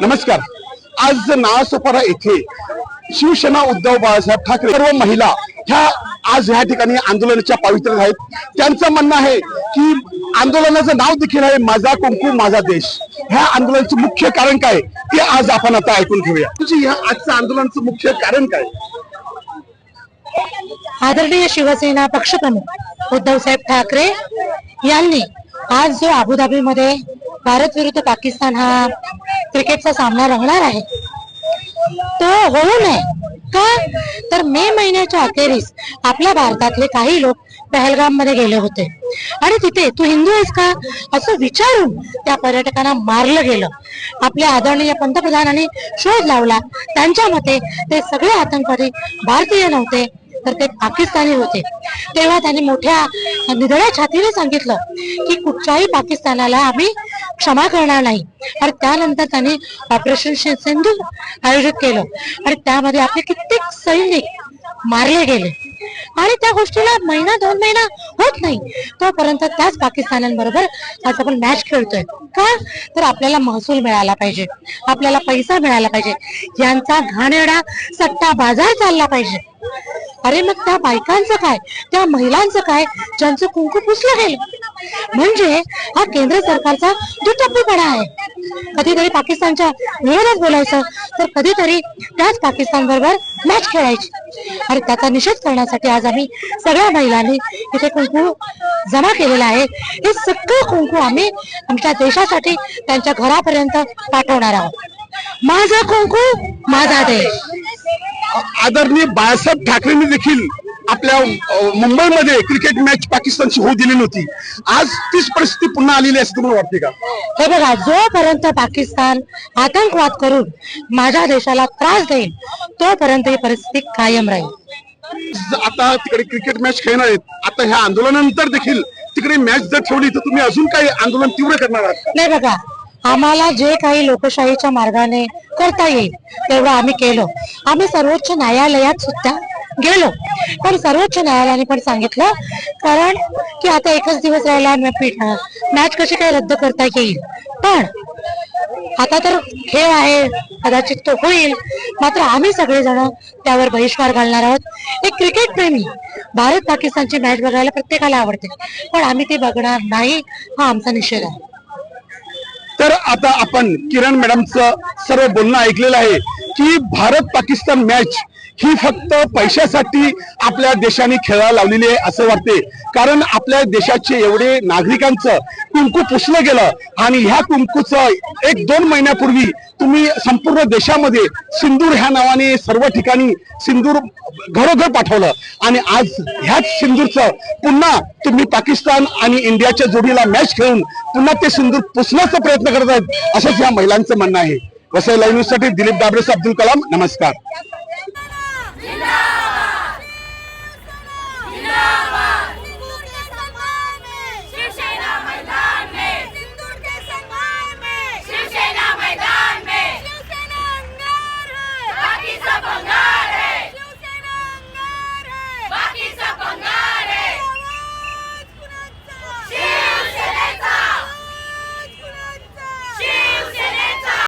नमस्कार. आज नासोपारा येथे शिवसेना उद्धव बाळासाहेब ठाकरे सर्व महिला ह्या आज ह्या ठिकाणी आंदोलनाच्या पावित्र्यात आहेत. त्यांचं म्हणणं आहे की आंदोलनाचं नाव देखील आहे माझा कुंकू माझा देश. ह्या आंदोलनाचं मुख्य कारण काय ते आज आपण आता ऐकून घेऊया. तुझी ह्या आजचं आंदोलनाचं मुख्य कारण काय आदरणीय शिवसेना पक्षप्रमुख उद्धवसाहेब ठाकरे यांनी आज जो अबुधाबीमध्ये भारत विरुद्ध पाकिस्तान हा क्रिकेटचा सामना रंगणार आहे? तो होऊ नये. का? तर मे महिन्याच्या अखेरीस आपल्या भारतातले काही लोक पहलगाममध्ये गेले होते. आणि तिथे तू हिंदू आहेस का? असं विचारून त्या पर्यटकांना मारलं गेलं. आपल्या आदरणीय पंतप्रधानांनी शोध लावला. त्यांच्या मते ते सगळे आतंकवादी भारतीय नव्हते तर ते पाकिस्तानी होते. तेव्हा त्यांनी मोठ्या निधड्या छातीने सांगितलं की कुठच्याही पाकिस्तानाला आम्ही क्षमा करणार नाही. आणि त्यानंतर त्यांनी ऑपरेशन सिंधू आयोजित केलं. आणि त्यामध्ये आपले कित्येक सैनिक मारले गेले. आणि त्या गोष्टीला महिना दोन महिना होत नाही. तोपर्यंत त्याच पाकिस्तानांबरोबर आज आपण मॅच खेळतोय. का? तर आपल्याला महसूल मिळाला पाहिजे. आपल्याला पैसा मिळाला पाहिजे. यांचा घाणेडा सट्टा बाजार चालला पाहिजे. अरे मग त्या बायकांचं काय? त्या महिलांचं काय? ज्यांचं कुंकू पुसलं गेलं? म्हणजे हा केंद्र सरकारचा दुटप्पीपणा आहे. कधीतरी पाकिस्तानच्या वेळेलाच बोलायचं तर कधीतरी त्याच पाकिस्तान बरोबर मॅच खेळायची. आणि त्याचा निषेध करण्यासाठी आज आम्ही सगळ्या महिलांनी इथे कुंकू जमा केलेला आहे. हे सगळं कुंकू आम्ही आमच्या देशासाठी त्यांच्या घरापर्यंत पाठवणार आहोत. माझा कुंकू माझा देश. आदरणीय बाळासाहेब ठाकरेंनी देखील आपल्या मुंबईमध्ये क्रिकेट मॅच पाकिस्तानची होऊ दिली नव्हती. आज तीच परिस्थिती पुन्हा आलेली असं तुम्हाला वाटते का? हे बघा जोपर्यंत पाकिस्तान आतंकवाद करून माझ्या देशाला त्रास देईल तोपर्यंत ही परिस्थिती कायम राहील. आता तिकडे क्रिकेट मॅच खेळणार आहेत. आता ह्या आंदोलनानंतर देखील तिकडे मॅच जर ठेवली तर तुम्ही अजून काही आंदोलन तीव्र करणार आहात? नाही बघा आम्हाला जे काही लोकशाहीच्या मार्गाने करता येईल तेवढं आम्ही केलं. आम्ही सर्वोच्च न्यायालयात सुद्धा गेलो. पण सर्वोच्च न्यायालयाने पण सांगितलं कारण की आता एकच दिवस राहिला मॅच कशी काय रद्द करता येईल? पण आता तर खेळ आहे कदाचित तो होईल. मात्र आम्ही सगळेजण त्यावर बहिष्कार घालणार आहोत. एक क्रिकेट प्रेमी भारत पाकिस्तानची मॅच बघायला प्रत्येकाला आवडते. पण आम्ही ते बघणार नाही हा आमचा निषेध आहे. तर आता आपण किरण मॅडमचं सर्व बोलणं ऐकलेलं आहे की भारत पाकिस्तान मॅच ही फक्त पैशासाठी आपल्या देशाने खेळायला लावलेली आहे असं वाटते. कारण आपल्या देशाचे एवढे नागरिकांचं कुंकू पुसलं गेलं आणि ह्या कुंकूचं एक दोन महिन्यापूर्वी तुम्ही संपूर्ण देशामध्ये सिंदूर ह्या नावाने सर्व ठिकाणी सिंदूर घरोघर पाठवलं. आणि आज ह्याच सिंदूरचं पुन्हा तुम्ही पाकिस्तान आणि इंडियाच्या जोडीला मॅच खेळून पुन्हा ते सिंदूर पुसण्याचा प्रयत्न करत आहेत असंच या महिलांचं म्हणणं आहे. वसई लाईव्ह न्यूजसाठी दिलीप दाबरेस अब्दुल कलाम नमस्कार.